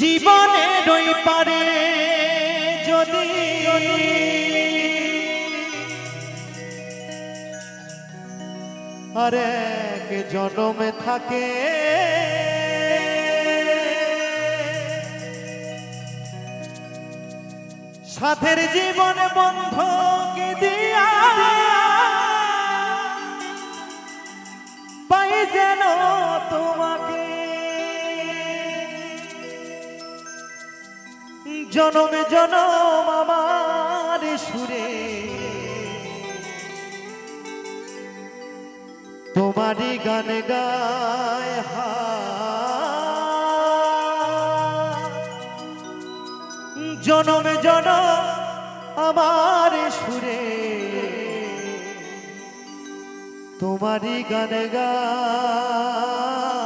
জীবনের ওই পারে যদি। আর এক জনমে থাকে। সাথের জীবন বন্ধকে দিয়া পাই যেন তোমাকে। জনমে জনম আমার সুরে। তোমারই গান গায় জনমে জনম আমার সুরে। তোমারই গান গায়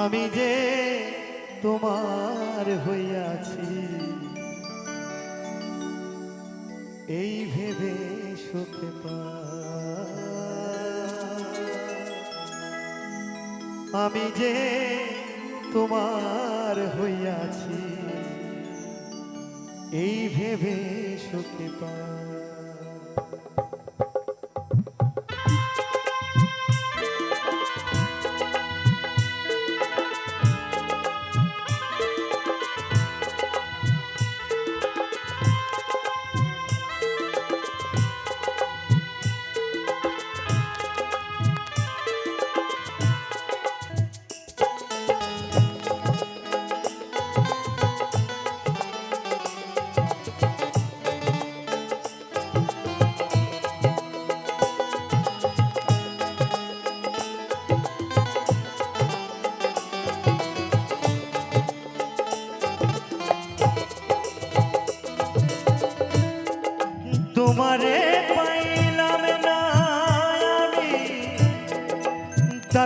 আমি যে তোমার হইয়াছি, এই ভেবে সুখে। আমি যে তোমার হইয়াছি, এই ভেবে সুখে পাই।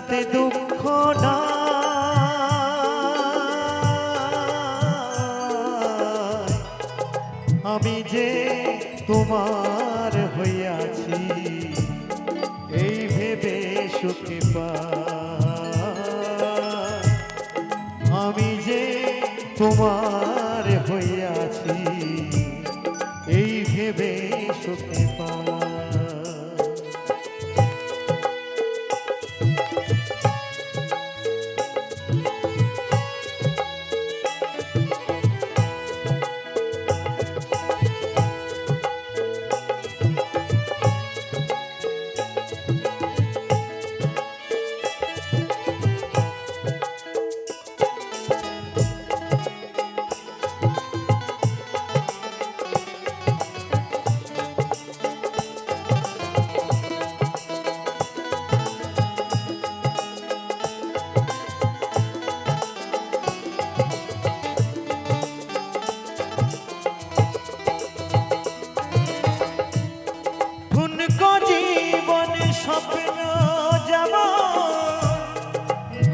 তাতে দুঃখ না আমি যে তোমার হইয়াছি এই ভেবে সুখে পাই। আমি যে তোমার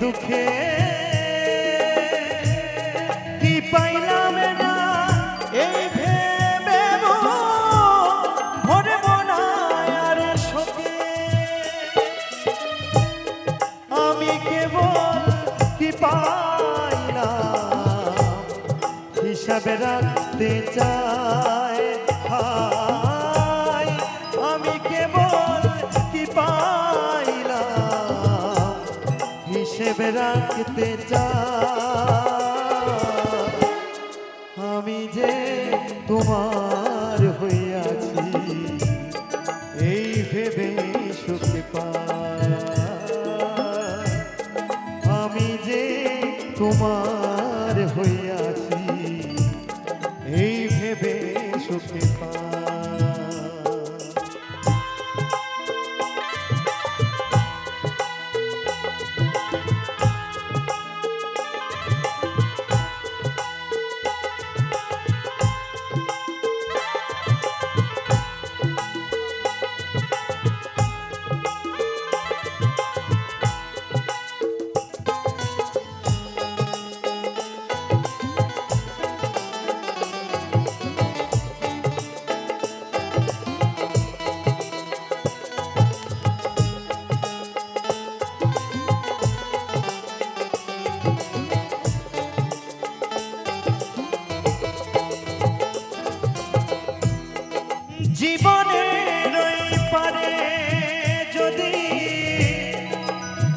দুঃখে কি পাইলাম না এই ভেবে ভরব না আর আমি কেবল কি পাইলাম? হিসাবে রাখতে চাই। তোমার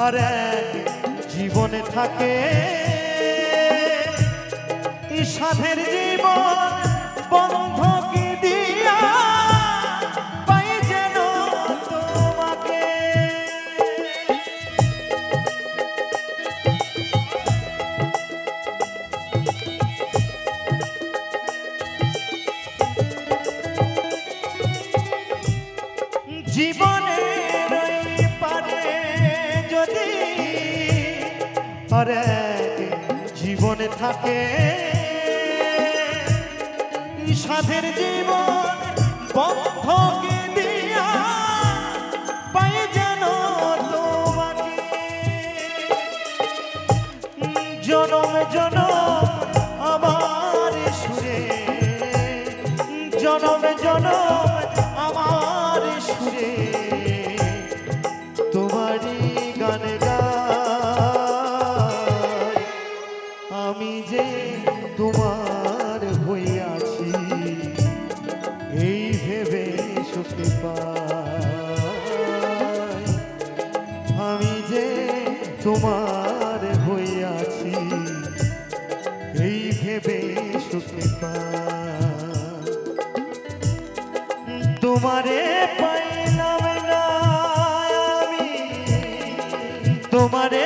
আর এক জীবনে থাকে। সাধের জীবন বন্ধকে দিয়া পাই যেন তোমাকে। জীবনের এক জীবনে থাকে। সাধের জীবন বন্ধকে দিয়া যেন তোমাকে। জনম জনম আমার সুরে। জনম জনম আমি যে তোমার হইয়াছি এই ভেবে সুখে তোমারে পাইলাম না আমি তোমারে